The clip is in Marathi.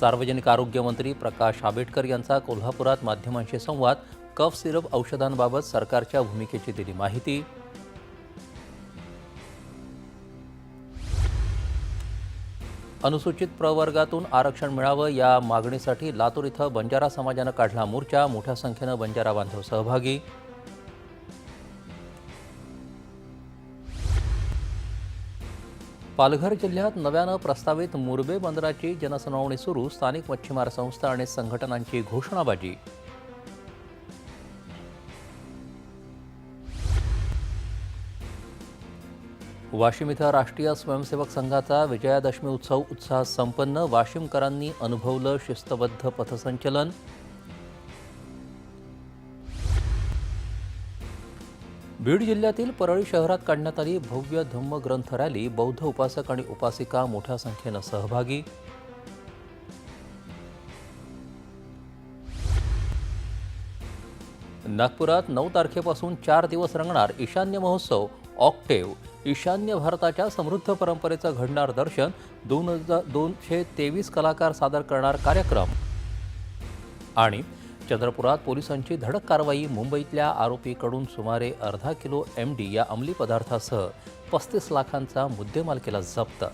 सार्वजनिक आरोग्य मंत्री प्रकाश आंबेडकर यांचा कोल्हापुरात माध्यमांशी संवाद कफ सिरप औषधांबाबत सरकारच्या भूमिकेची दिली माहिती. अनुसूचित प्रवर्गातून आरक्षण मिळावं या मागणीसाठी लातूर इथं बंजारा समाजानं काढला मोर्चा मोठ्या संख्येनं बंजारा बांधव सहभागी पालघर जिल्ह्यात नव्यानं प्रस्तावित मुरबे बंदराची जनसुनावणी सुरू स्थानिक मच्छीमार संस्था आणि संघटनांची घोषणाबाजी. वाशिम इथं राष्ट्रीय स्वयंसेवक संघाचा विजयादशमी उत्सव उत्साहात संपन्न वाशिमकरांनी अनुभवलं शिस्तबद्ध पथसंचलन. बीड जिल्ह्यातील परळी शहरात काढण्यात आली भव्य धम्म ग्रंथ रॅली बौद्ध उपासक आणि उपासिका मोठ्या संख्येनं सहभागी. नागपुरात नऊ तारखेपासून चार दिवस रंगणार ईशान्य महोत्सव ऑक्टेव. ईशान्य भारताच्या समृद्ध परंपरेचं घडणार दर्शन दोन हजार दोनशे तेवीस कलाकार सादर करणार कार्यक्रम. आणि चंद्रपुरात पोलिसांची धडक कारवाई मुंबईतल्या आरोपीकडून सुमारे अर्धा किलो एम डी या अंमली पदार्थासह पस्तीस लाखांचा मुद्देमाल केला जप्त.